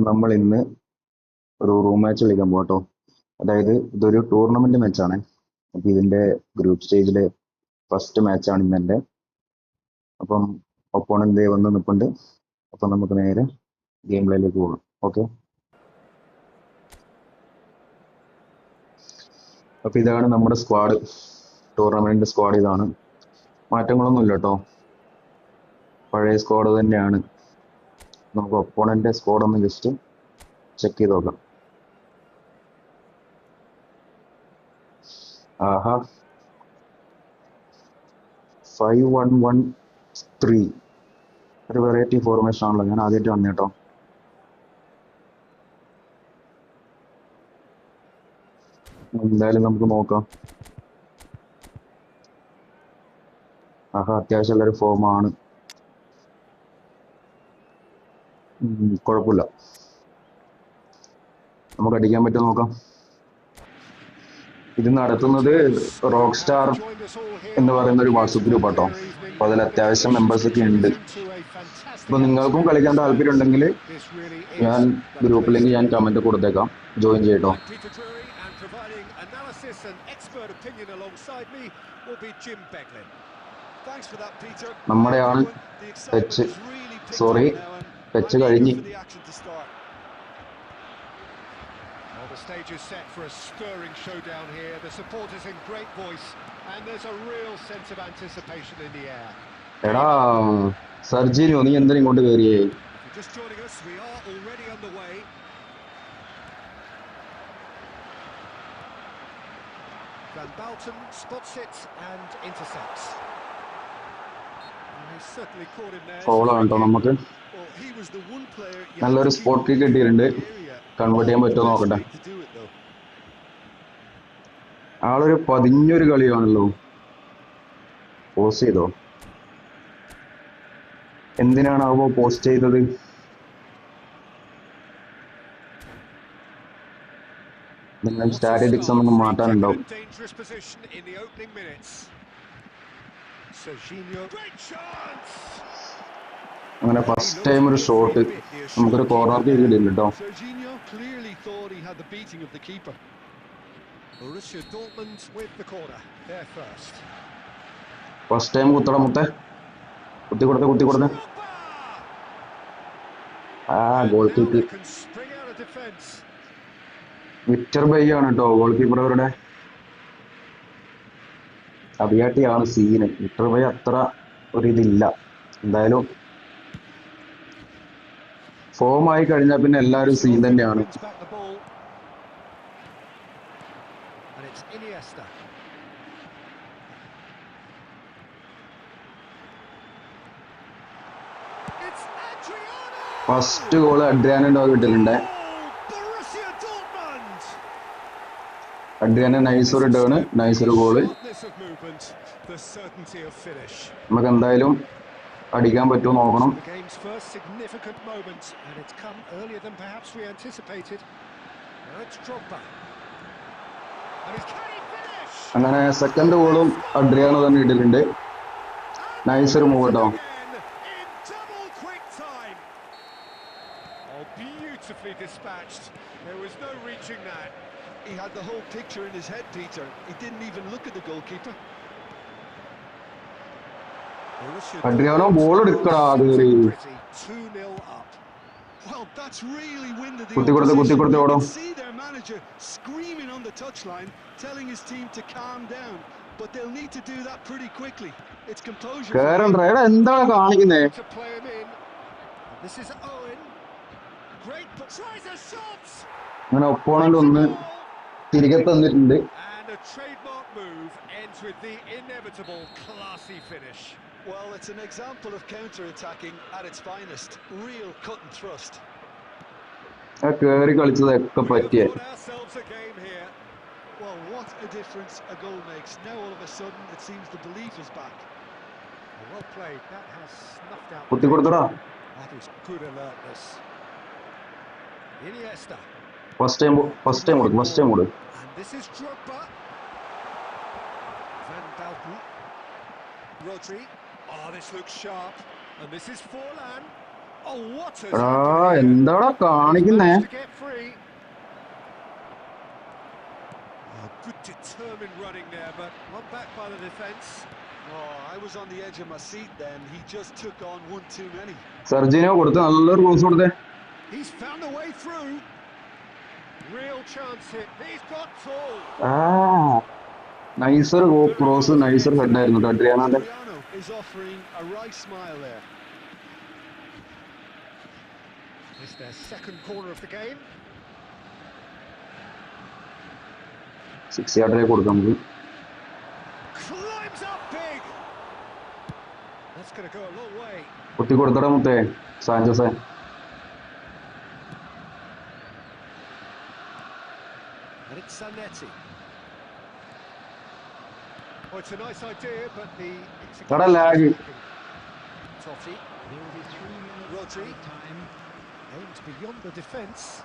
നമ്മൾ ഇന്ന് ഒരു റൂം മാച്ച് കളിക്കാൻ പോകട്ടോ അതായത് ഇതൊരു ടൂർണമെന്റ് മാച്ചാണ് അപ്പൊ ഇതിന്റെ ഗ്രൂപ്പ് സ്റ്റേജിലെ ഫസ്റ്റ് മാച്ചാണ് ഇന്നെന്റെ അപ്പം ഒപ്പോണന്റ് വന്ന് നിൽപ്പുണ്ട് അപ്പം നമുക്ക് നേരെ ഗെയിം പ്ലേയിലേക്ക് പോകാം. ഓക്കെ അപ്പൊ ഇതാണ് നമ്മുടെ സ്ക്വാഡ് ടൂർണമെന്റ് സ്ക്വാഡ് ഇതാണ്. മാറ്റങ്ങളൊന്നുമില്ല കേട്ടോ പഴയ സ്ക്വാഡ് തന്നെയാണ്. നമുക്ക് ഒപ്പോണന്റെ സ്ക്വാഡ് ഒന്ന് ജസ്റ്റ് ചെക്ക് ചെയ്ത് നോക്കാം. ആഹാ. ഫൈവ് വൺ വൺ ത്രീ ഒരു വെറൈറ്റി ഫോർമേഷൻ ആണല്ലോ. ഞാൻ ആദ്യമായിട്ട് വന്നു കേട്ടോ എന്തായാലും നമുക്ക് നോക്കാം. ആഹാ അത്യാവശ്യം ഉള്ളൊരു ഫോമാണ് കുഴപ്പമില്ല. നമുക്ക് അടിക്കാൻ പറ്റുമോ നോക്കാം. ഇത് നടത്തുന്നത് റോക്ക് സ്റ്റാർ എന്ന് പറയുന്ന ഒരു വാട്സപ്പ് ഗ്രൂപ്പ് ആട്ടോ. അപ്പൊ അതിൽ അത്യാവശ്യം മെമ്പേഴ്സ് ഒക്കെ ഉണ്ട്. അപ്പൊ നിങ്ങൾക്കും കളിക്കാൻ താല്പര്യം ഉണ്ടെങ്കിൽ ഞാൻ ഗ്രൂപ്പിലേക്ക് ഞാൻ കമന്റ് കൊടുത്തേക്കാം. ജോയിൻ ചെയ്യട്ടോ. നമ്മുടെ ആൾ touch sorry touch I'm eager കഴിഞ്ഞ് for the action to start. Well, the stage is set for a stirring showdown here. The supporters in great voice, and there's a real sense of anticipation in the air. എടാ സർജീനിയോ നീ എന്തിനാ ഇങ്ങോട്ട് കയറിയേ If you're just joining us, we are already underway. Van Balten spots it and intercepts. ഫൗളാണ് കേട്ടോ നമുക്ക്. നല്ലൊരു spot kick കിട്ടിയിട്ടുണ്ട്. Convert ചെയ്യാൻ പറ്റുമോ നോക്കട്ടെ. ആളൊരു പതിഞ്ഞൊരു കളിയാണല്ലോ. പോസ് ചെയ്തോ? എന്തിനാണ് അവ പോസ്റ്റ് ചെയ്തത് നിങ്ങൾ സ്റ്റാറ്റിറ്റിക്സ് ഒന്നും മാറ്റാനുണ്ടാവും. അങ്ങനെ ഫസ്റ്റ് ടൈം ഒരു ഷോട്ട് നമുക്കൊരു കോർണർ കേട്ടോ ഫസ്റ്റ് ടൈം കുത്തട മുത്തേ. കുത്തി കൊടുത്ത് കുത്തി കൊടുത്ത്. ആ ഗോൾ കീപ്പർ മിറ്റർ ബൈ ആണ് കേട്ടോ ഗോൾ കീപ്പർ അവരുടെ. അഭിയാട്ടിയാണ് സീന് വിക്ടർ ബൈ അത്ര ഒരു ഇതില്ല. എന്തായാലും ഫോം ആയി കഴിഞ്ഞാൽ പിന്നെ എല്ലാവരും സീൻ തന്നെയാണ്! ഫസ്റ്റ് ഗോൾ അഡ്രിയാനുണ്ടോ കിട്ടലുണ്ട് അത് തന്നെ നൈസ് ഒരു ടേണ് നമുക്ക് എന്തായാലും അടിക്കാൻ പറ്റുമോ നോക്കണം. അങ്ങനെ സെക്കൻഡ് ഗോളും അഡ്രിയാണ് തന്നെ ഇട്ടിട്ടുണ്ട് നൈസർ ഒരു മൂവ് കേട്ടോ beautifully dispatched. There was no reaching that. He had the whole picture in his head, Peter. He didn't even look at the goalkeeper. Adriano ball എടുക്കടാ കേറി Pretty 2-0 up. Well, that's really winded the കുത്തി കൊടുത്ത്, കുത്തി opposition. കൊടുത്ത് You ഓടോ. can see their manager screaming on the touchline, telling his team to calm down. But they'll need to do that pretty quickly. It's composure. for കേറണ്ട them. എടാ എന്താണ് കാണിക്കുന്നേ To play him in. This is Owen. Great, but tries a shot. അങ്ങനെ opponent ഒന്ന് തിരികെ തന്നിട്ടുണ്ട് And a trademark move ends with the inevitable classy finish. Well, it's an example of counter-attacking at its finest. Real cut and thrust. ആ കേറി കളിച്ചതൊക്കെ We പറ്റിയേ have got ourselves a game here. Well, what a difference a goal makes. Now all of a sudden it seems the belief is back. Well played. That has snuffed out. the കുത്തി കൊടുത്തടാ That is good alertness. Iniesta. First time first time കൊടുക്കും first time കൊടുക്കും. എന്താടാ കാണിക്കുന്നേ? സർജിനോ കൊടുത്ത് നല്ലൊരു close കൊടുത്തേ. NISER cross nicer ഹെഡായിരുന്നു കേട്ടോ അഡ്രിയാനാന്റെ Adriano is offering a right smile there. It's their second corner of the game. Six യാർഡിലേക്ക് കൊടുക്കാം നമുക്ക് Climbs up big. That's going to go a long way. കുത്തി കൊടുത്തടാ മുത്തേ സാഞ്ചസേ Zanetti. Oh, it's a nice idea, but the What a lag. execution is lacking. Totti Rodri aims beyond the defence.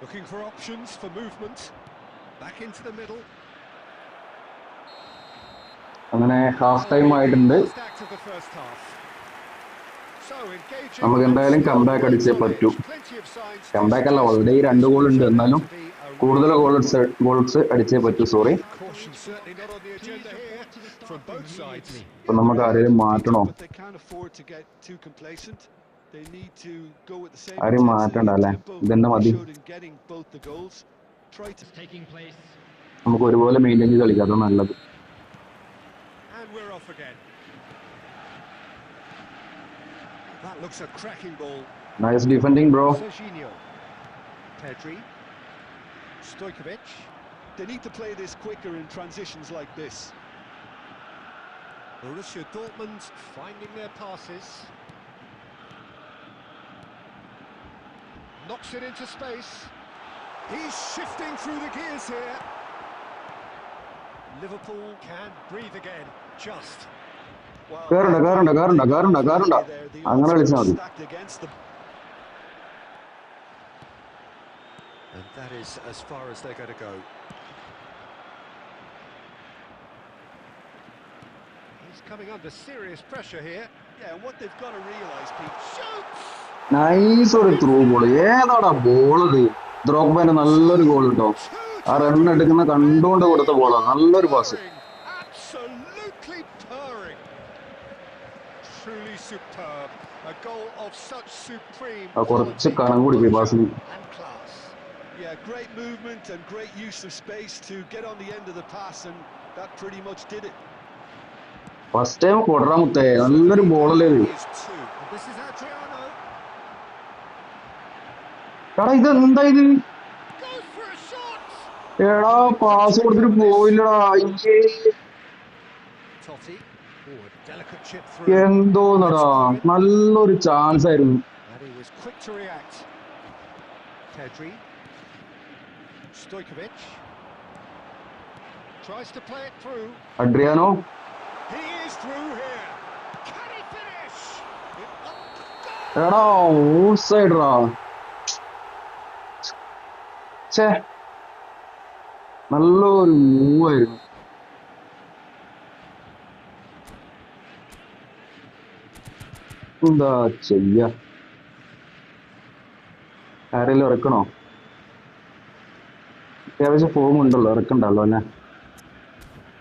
Looking for options for movement. Back into the middle. അങ്ങനെ half time ആയിട്ടുണ്ട് നമുക്ക് എന്തായാലും comeback അടിച്ചേ പറ്റൂ. Comeback അല്ല already രണ്ട് goal ഉണ്ട്. എന്നാലും കൂടുതൽ ഗോൾസ് ഗോൾസ് അടിച്ചേ പറ്റൂ സോറി അപ്പൊ നമുക്ക് ആരെയും മാറ്റണോ? ആരെയും മാറ്റണ്ട അല്ലെ? ഇതന്നെ മതി. നമുക്ക് ഒരുപോലെ മെയിൻ ചെയ്ത് കളിക്കാം. അത് നല്ലത്. That looks a cracking ball. Nice defending, bro. Serginio, Pedri. Stojkovic. They need to play this quicker in transitions like this. Borussia Dortmund finding their passes. Knocks it into space. He's shifting through the gears here. Liverpool can breathe again, just. കേറണ്ട കേറണ്ട കേറണ്ട കേറണ്ട കേറണ്ട അങ്ങനെ കളിച്ചാൽ മതി stacked against them. And that is as far as they're going to go. He's coming under serious pressure here. Yeah, and what they've got to realise, Pete, Shoots! Nice ഒരു through ball ഏതാടാ ball ഇത് ദ്രോഗ്ബാന്റെ നല്ലൊരു goal കേട്ടോ ആ run എടുക്കുന്ന കണ്ടുകൊണ്ട് കൊടുത്ത ബോളാ നല്ലൊരു pass Truly superb. A goal of such supreme ആ കുറച്ച് quality, കനം കൂടി പോയി പാസിന് and class. yeah, great movement and great use of space to get on the end of the pass, and that pretty much did it. First time കൊടറാ മുത്തേ നല്ലൊരു ബോളല്ലേ ഇത് Is two. And This is Adriano. എടാ ഇത് എന്താ ഇത് Goes for a shot. എടാ pass കൊടുത്തിട്ട് പോയില്ലടാ Oh. എന്തോന്നടാ നല്ലൊരു ചാൻസ് ആയിരുന്നു. അഡ്രിയാനോ എടാ ഓഫ് സൈഡറാ ഛേ നല്ലൊരു മൂവ് എന്താ ചെയ്യ? ആരെങ്കിലും ഇറക്കണോ? അത്യാവശ്യം ഫോം ഉണ്ടല്ലോ ഇറക്കണ്ടല്ലോ എന്നെ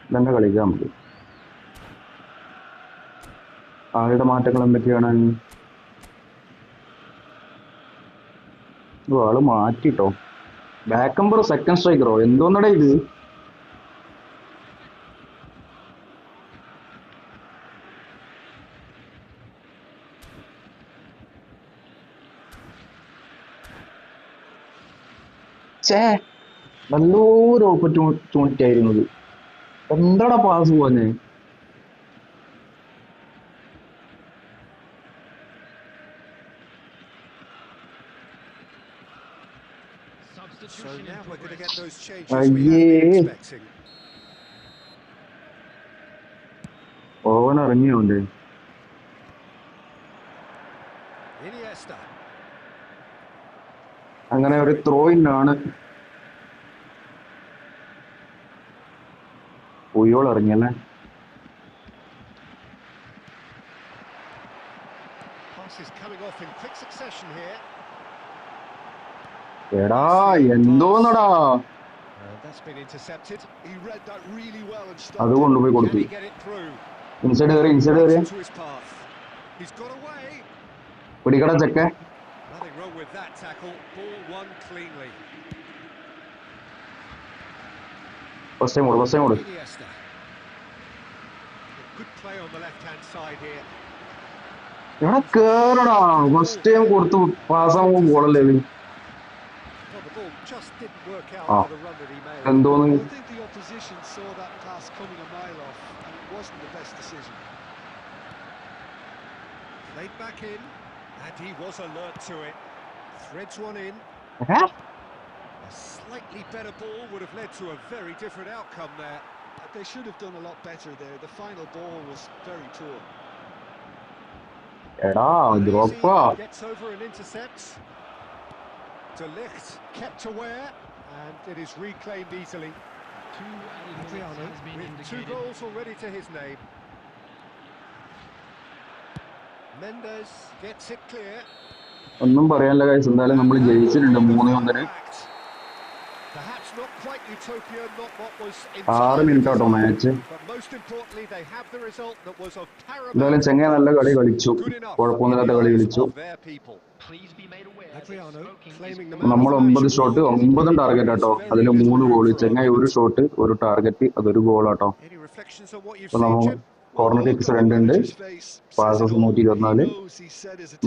ഇതന്നെ കളിക്കാം നമുക്ക് ആളുടെ മാറ്റങ്ങൾ എന്തൊക്കെയാണ് ആൾ മാറ്റിട്ടോ. ബാക്കംബറോ സെക്കൻഡ് സ്ട്രൈക്കറോ എന്തോന്നടാ ഇത്? ഛേ. നല്ലൊരു ഓപ്പർച്യൂണിറ്റി ആയിരുന്നു ഇത് എന്താടാ പാസ് പോന്നെ ഓവൻ ഇറങ്ങിയോണ്ട്. അങ്ങനെ ഒരു ത്രോ ത്രോയിനാണ് ഉയോൾ ഇറങ്ങിയല്ലേ എടാ എന്തോന്നടാ? അത് കൊണ്ടുപോയി കൊടുത്തു. ഇൻസൈഡ് കയറി ഇൻസൈഡ് കയറി പിടിക്കട ചെക്കേ Nothing wrong with that tackle. Ball won cleanly. കൊടു ഫസ്റ്റ് ടൈം കൊടു Good play on the left-hand side here. എടാ കേറടാ ഫസ്റ്റ് ടൈം കൊടുത്തു പാസ്സാകുമ്പോ ബോളല്ലേ Ah. made. എന്തോന്ന്. Played back in, And he was alert to it. Threads one in. Okay. A slightly better ball would have led to a very different outcome there. They should have done a lot better there. The final ball was very poor. Era, Drogba. Gets over and intercepts. De Ligt kept aware, and it is reclaimed easily. Adriano with two goals already to his name. ഒന്നും പറയാനില്ല കാഴ്ച എന്തായാലും നമ്മൾ ജയിച്ചിട്ടുണ്ട് മൂന്ന് ഒന്നിന്. ആറ് minute match എന്തായാലും ചെങ്ങായി നല്ല കളി കളിച്ചു. കുഴപ്പമൊന്നുമില്ലാത്ത കളി കളിച്ചു. നമ്മൾ ഒമ്പത് ഷോട്ട് ഒമ്പതും ടാർഗറ്റ് ആട്ടോ. അതിന് മൂന്ന് ഗോൾ ചെങ്ങായി ഒരു ഷോട്ട് ഒരു ടാർഗറ്റ് അതൊരു ഗോൾ ആട്ടോ. കോർണർ കിക്സ് രണ്ടുണ്ട് പാസസ് നൂറ്റി ഇരുപത്തിനാല്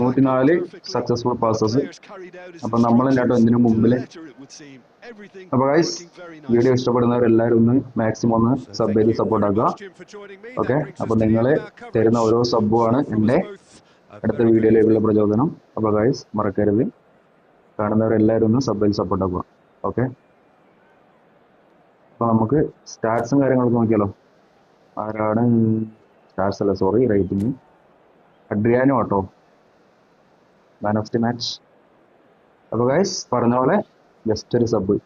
നൂറ്റിനാല് സക്സസ്ഫുൾ പാസസ് അപ്പൊ നമ്മളെല്ലാട്ടും എന്തിനു മുമ്പിൽ. അപ്പൊ ഗൈസ് വീഡിയോ ഇഷ്ടപ്പെടുന്നവർ എല്ലാവരും ഒന്ന് മാക്സിമം ഒന്ന് സബ് ചെയ്ത് സപ്പോർട്ട് ആക്കുക. ഓക്കെ അപ്പൊ നിങ്ങൾ തരുന്ന ഓരോ സബ്ബുമാണ് എന്റെ അടുത്ത വീഡിയോയിലേക്കുള്ള പ്രചോദനം. അപ്പൊ ഗൈസ് മറക്കരുത്. കാണുന്നവരെല്ലാവരും ഒന്ന് സബ് ചെയ്ത് സപ്പോർട്ട് ആക്കുക. ഓക്കെ അപ്പൊ നമുക്ക് സ്റ്റാറ്റ്സും കാര്യങ്ങളൊക്കെ നോക്കിയാലോ? ആരാണ് സ്റ്റാറ്റ്സ് അല്ല സോറി റേറ്റിംഗ് അഡ്രിയാനോ ആട്ടോ. മാൻ ഓഫ് ദി മാച്ച് അപ്പോൾ ഗൈസ് പറഞ്ഞ പോലെ ജസ്റ്റ് ഒരു സബ്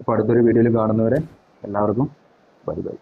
അപ്പോൾ അടുത്തൊരു വീഡിയോയിൽ കാണുന്നവരെ എല്ലാവർക്കും ബൈ ബൈ